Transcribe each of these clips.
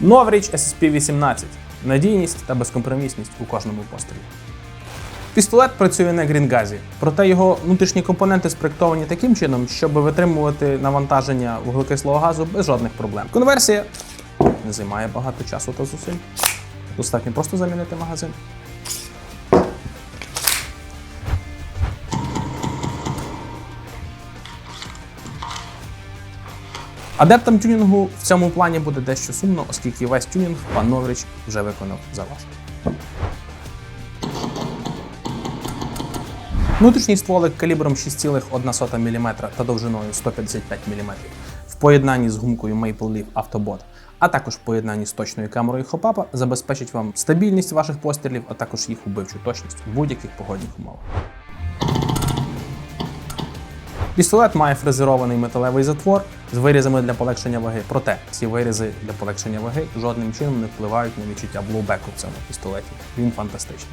Новріч SSP-18. Надійність та безкомпромісність у кожному пострілі. Пістолет працює на грінгазі, проте його внутрішні компоненти спроєктовані таким чином, щоб витримувати навантаження вуглекислого газу без жодних проблем. Конверсія не займає багато часу та зусиль. Достатньо просто замінити магазин. Адептам тюнінгу в цьому плані буде дещо сумно, оскільки весь тюнінг пан Новріч вже виконав за вас. Внутрішній стволик калібром 6,1 мм та довжиною 155 мм в поєднанні з гумкою Maple Leaf Autobot, а також в поєднанні з точною камерою хопапа забезпечить вам стабільність ваших пострілів, а також їх убивчу точність у будь-яких погодних умовах. Пістолет має фрезерований металевий затвор з вирізами для полегшення ваги. Проте ці вирізи для полегшення ваги жодним чином не впливають на відчуття блоубеку в цьому пістолеті. Він фантастичний.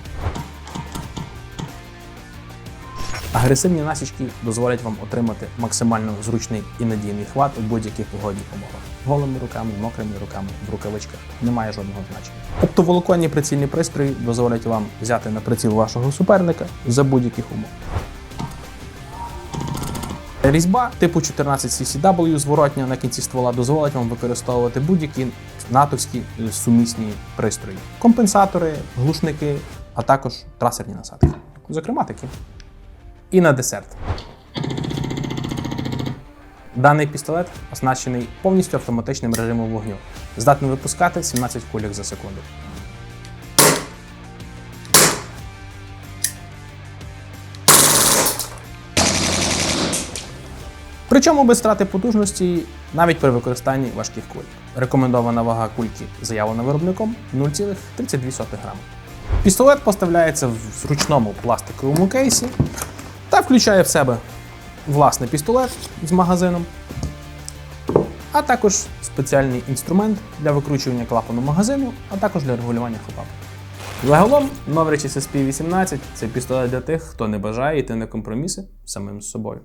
Агресивні насічки дозволять вам отримати максимально зручний і надійний хват у будь-яких погодних умовах. Голими руками, мокрими руками, в рукавичках немає жодного значення. Оптоволоконні прицільні пристрої дозволять вам взяти на приціл вашого суперника за будь-яких умов. Різьба типу 14 CCW зворотня на кінці ствола дозволить вам використовувати будь-які натовські сумісні пристрої, компенсатори, глушники, а також трасерні насадки. Зокрема, такі. І на десерт. Даний пістолет оснащений повністю автоматичним режимом вогню, здатний випускати 17 кульок за секунду. Причому без втрати потужності навіть при використанні важких куль. Рекомендована вага кульки заявлена виробником 0,32 грама. Пістолет поставляється в зручному пластиковому кейсі та включає в себе власний пістолет з магазином, а також спеціальний інструмент для викручування клапану магазину, а також для регулювання хопапу. Загалом, Новрич SSP-18 це пістолет для тих, хто не бажає йти на компроміси самим з собою.